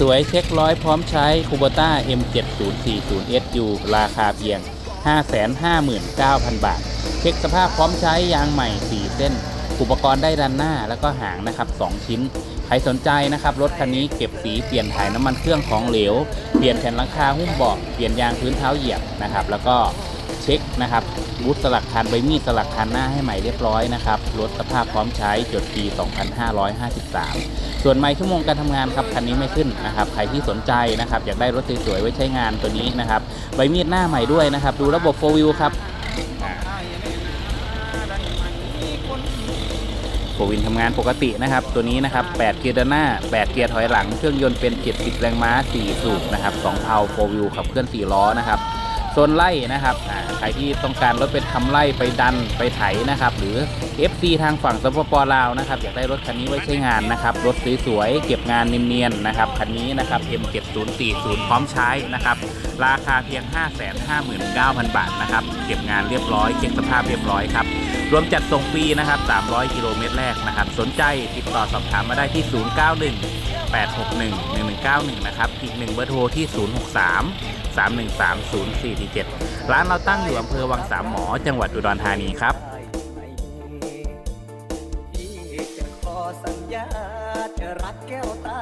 สวยๆ เช็คร้อยพร้อมใช้คูโบต้า M7040SU ราคาเพียง 559,000 บาท เช็คสภาพพร้อมใช้ยางใหม่ 4 เส้น อุปกรณ์ได้ด้านหน้าแล้วก็หางนะครับ 2 ชิ้น ใครสนใจนะครับ รถคันนี้เก็บสีเปลี่ยนถ่ายน้ำมันเครื่องของเหลว เปลี่ยนแผ่นหลังคาหุ้มเบาะเปลี่ยนยางพื้นเท้าเหยียบนะครับ แล้วก็เช็คนะครับบูธสลักคันใบมีดสลักคันหน้าให้ใหม่เรียบร้อยนะครับ รถสภาพพร้อมใช้จดปี 2553 ส่วนไมล์ชั่วโมงการทำงานครับคันนี้ไม่ขึ้นนะครับใครที่สนใจนะครับอยากได้รถสวยๆไว้ใช้งานตัวนี้นะครับใบมีดหน้าใหม่ด้วยนะครับ ดูระบบโฟวิวครับโฟวินทำงานปกตินะครับ ตัวนี้นะครับ 8 เกียร์ด้านหน้า 8 เกียร์ถอยหลัง เครื่องยนต์เป็น 70 แรงม้า 4 สูบนะครับ 2เพาโฟวิวขับเคลื่อน 4 ล้อนะครับ ซนไล่นะครับใครที่ต้องการรถไปทำไล่ไปดันไปไถนะครับ หรือ FC ทางฝั่งสปปลาวนะครับอยากได้รถคันนี้ไว้ใช้งานนะครับ รถสวยๆเก็บงานเนียนๆนะครับคันนี้นะครับ M7040 พร้อมใช้นะครับ ราคาเพียง 559,000 บาทนะครับ เก็บงานเรียบร้อยเช็คสภาพเรียบร้อยครับรวมจัดส่งฟรีนะครับ 300 กิโลเมตรแรกนะครับ สนใจติดต่อสอบถามมาได้ที่ 091 861 1191 นะครับ อีกหนึ่งเบอร์โทรที่ 063 3130447 ร้านเราตั้งอยู่อำเภอวังสามหมอ จังหวัดอุดรธานีครับพี่จะขอสัญญาจะรักแก้วตา